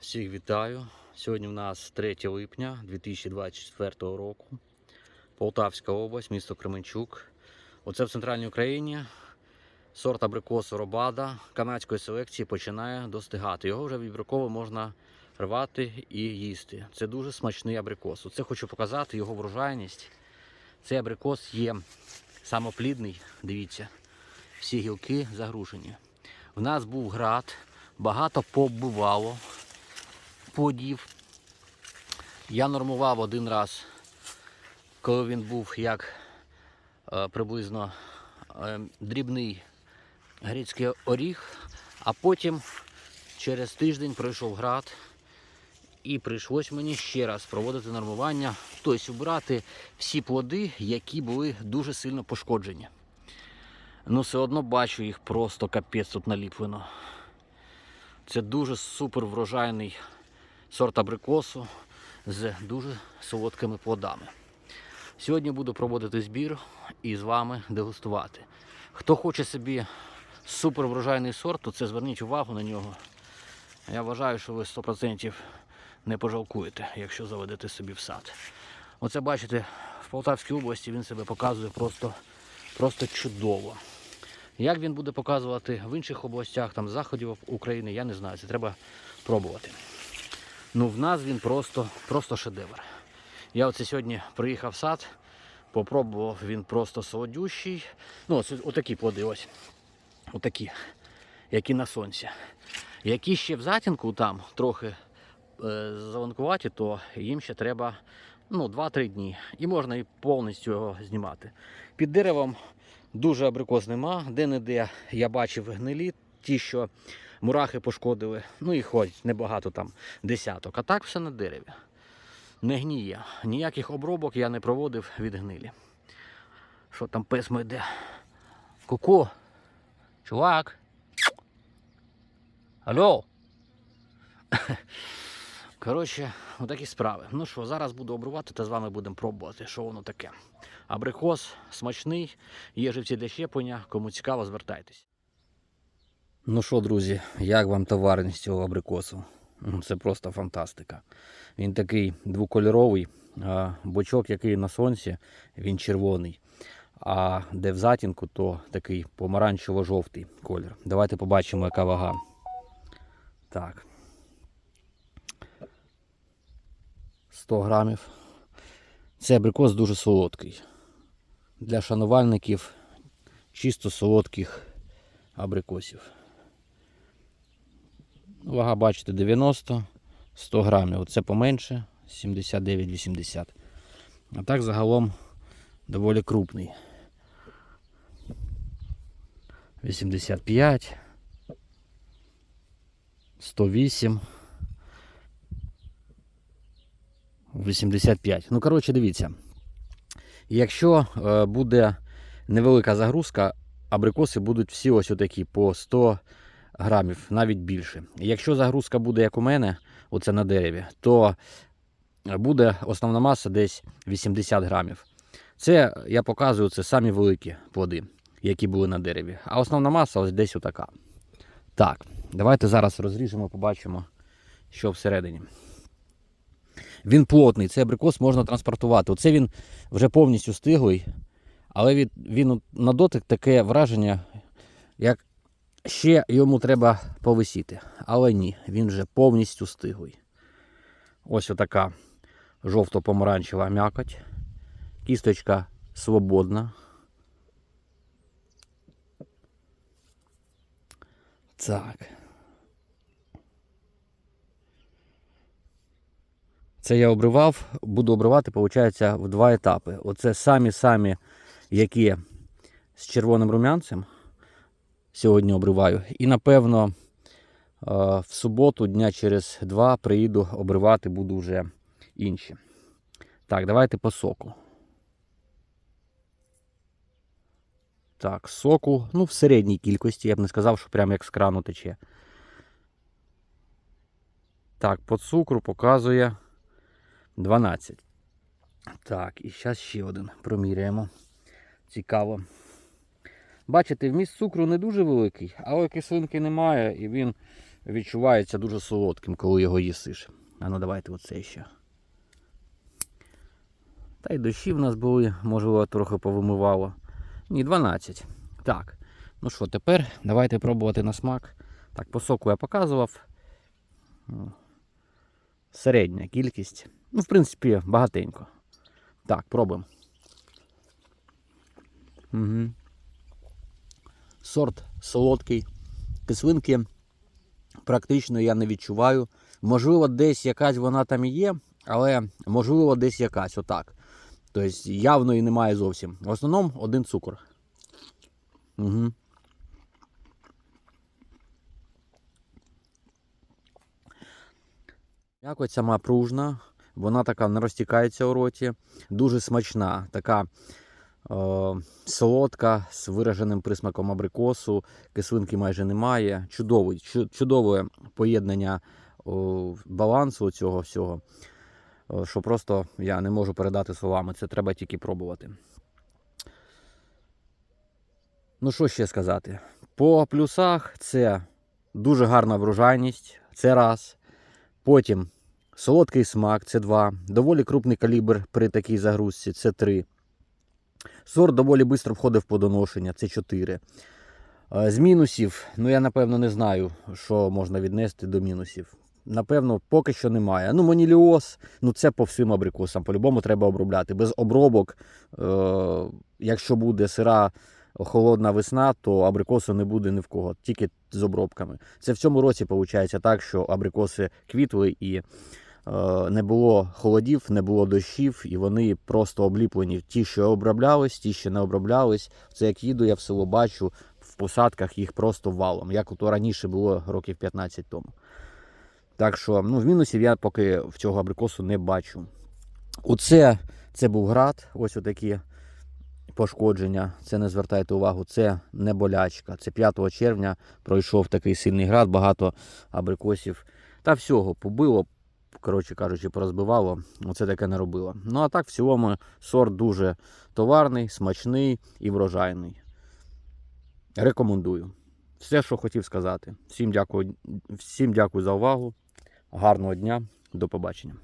Всіх вітаю. Сьогодні в нас 3 липня 2024 року. Полтавська область, місто Кременчук. Оце в центральній Україні. Сорт абрикосу Робада канадської селекції починає достигати. Його вже відбірково можна рвати і їсти. Це дуже смачний абрикос. Оце хочу показати його врожайність. Цей абрикос є самоплідний. Дивіться, всі гілки загрушені. В нас був град, багато побувало подів. Я нормував один раз, коли він був як е, приблизно е, дрібний грецький оріг, а потім через тиждень пройшов град і прийшлось мені ще раз проводити нормування, тобто убрати всі плоди, які були дуже сильно пошкоджені. Ну, все одно бачу їх просто капець тут наліплено. Це дуже супер врожайний сорт абрикосу з дуже солодкими плодами. Сьогодні буду проводити збір і з вами дегустувати. Хто хоче собі супер врожайний сорт, то це зверніть увагу на нього. Я вважаю, що ви 100% не пожалкуєте, якщо заведете собі в сад. Оце бачите, в Полтавській області він себе показує просто, просто чудово. Як він буде показувати в інших областях, там заходів України, я не знаю. Це треба пробувати. Ну, в нас він просто, просто шедевр. Я оце сьогодні приїхав в сад, попробував він просто солодющий. Ну, ось отакі плоди, ось. Отакі, які на сонці. Які ще в затінку там трохи е, зеленкуваті, то їм ще треба ну, 2-3 дні. І можна і повністю його знімати. Під деревом дуже абрикос нема. Де-не-де я бачив гнилі, ті, що мурахи пошкодили. Ну і ходять небагато там десяток. А так все на дереві. Не гніє. Ніяких обробок я не проводив від гнилі. Що там пес мій йде? Ку-ку. Чувак. Алло. Коротше, отакі справи. Ну що, зараз буду обрувати та з вами будемо пробувати, що воно таке. Абрикос смачний, є живці для щеплення. Кому цікаво, звертайтесь. Ну що, друзі, як вам товарність цього абрикосу? Ну, Це просто фантастика. Він такий двокольоровий, бочок, який на сонці, він червоний. А де в затінку, то такий помаранчево-жовтий колір. Давайте побачимо, яка вага. Так. 100 грамів. Цей абрикос дуже солодкий. Для шанувальників чисто солодких абрикосів. Вага, бачите, 90, 100 грамів. Оце поменше, 79-80. А так загалом доволі крупний. 85, 108, 85. Ну, коротше, дивіться. Якщо е, буде невелика загрузка, абрикоси будуть всі ось отакі по 100 грамів, навіть більше. Якщо загрузка буде, як у мене, оце на дереві, то буде основна маса десь 80 грамів. Це я показую це самі великі плоди, які були на дереві. А основна маса ось десь отака. Так, давайте зараз розріжемо, побачимо, що всередині. Він плотний, цей абрикос можна транспортувати. Оце він вже повністю стиглий, але від, він на дотик таке враження, як ще йому треба повисіти. Але ні, він вже повністю стиглий. Ось отака жовто-помаранчева м'якоть. Кісточка свободна. Так. Це я обривав, буду обривати, виходить, в два етапи. Оце самі-самі, які з червоним рум'янцем сьогодні обриваю. І напевно е, в суботу, дня через два, приїду обривати буду вже інші. Так, давайте по соку. Так, соку, ну, в середній кількості, я б не сказав, що прямо як з крану тече. Так, по цукру показує 12. Так, і зараз ще один проміряємо. Цікаво. Бачите, вміст цукру не дуже великий, але кислинки немає, і він відчувається дуже солодким, коли його їсиш. А ну давайте оце ще. Та й дощі в нас були, можливо, трохи повимивало. Ні, 12. Так. Ну що, тепер давайте пробувати на смак. Так, по соку я показував. Середня кількість. Ну, в принципі, багатенько. Так, пробуємо. Угу. Сорт солодкий. Кислинки практично я не відчуваю. Можливо, десь якась вона там є, але можливо десь якась отак. Тобто явно і немає зовсім. В основному один цукор. Угу. Якось сама пружна, вона така не розтікається у роті, дуже смачна, така солодка, з вираженим присмаком абрикосу, кислинки майже немає. Чудовий, чудове поєднання балансу цього всього, що просто я не можу передати словами. Це треба тільки пробувати. Ну, що ще сказати? По плюсах це дуже гарна врожайність, це раз. Потім солодкий смак це 2. Доволі крупний калібр при такій загрузці це 3. Сорт доволі швидко входив в подоношення це 4. З мінусів, ну я напевно не знаю, що можна віднести до мінусів. Напевно, поки що немає. Ну, моніліоз, ну це по всім абрикосам. По-любому треба обробляти. Без обробок, е- якщо буде сира холодна весна, то абрикосу не буде ні в кого, тільки з обробками. Це в цьому році виходить так, що абрикоси квітли і не було холодів, не було дощів, і вони просто обліплені. Ті, що оброблялись, ті, що не оброблялись. Це як їду, я в село бачу в посадках їх просто валом, як то раніше було років 15 тому. Так що, ну, в мінусів я поки в цього абрикосу не бачу. Оце це був град, ось отакі пошкодження. Це не звертайте увагу, це не болячка. Це 5 червня пройшов такий сильний град, багато абрикосів та всього побило, коротше кажучи, порозбивало. Оце таке не робило. Ну а так, в цілому, сорт дуже товарний, смачний і врожайний. Рекомендую. Все, що хотів сказати. Всім дякую, всім дякую за увагу. Гарного дня, до побачення.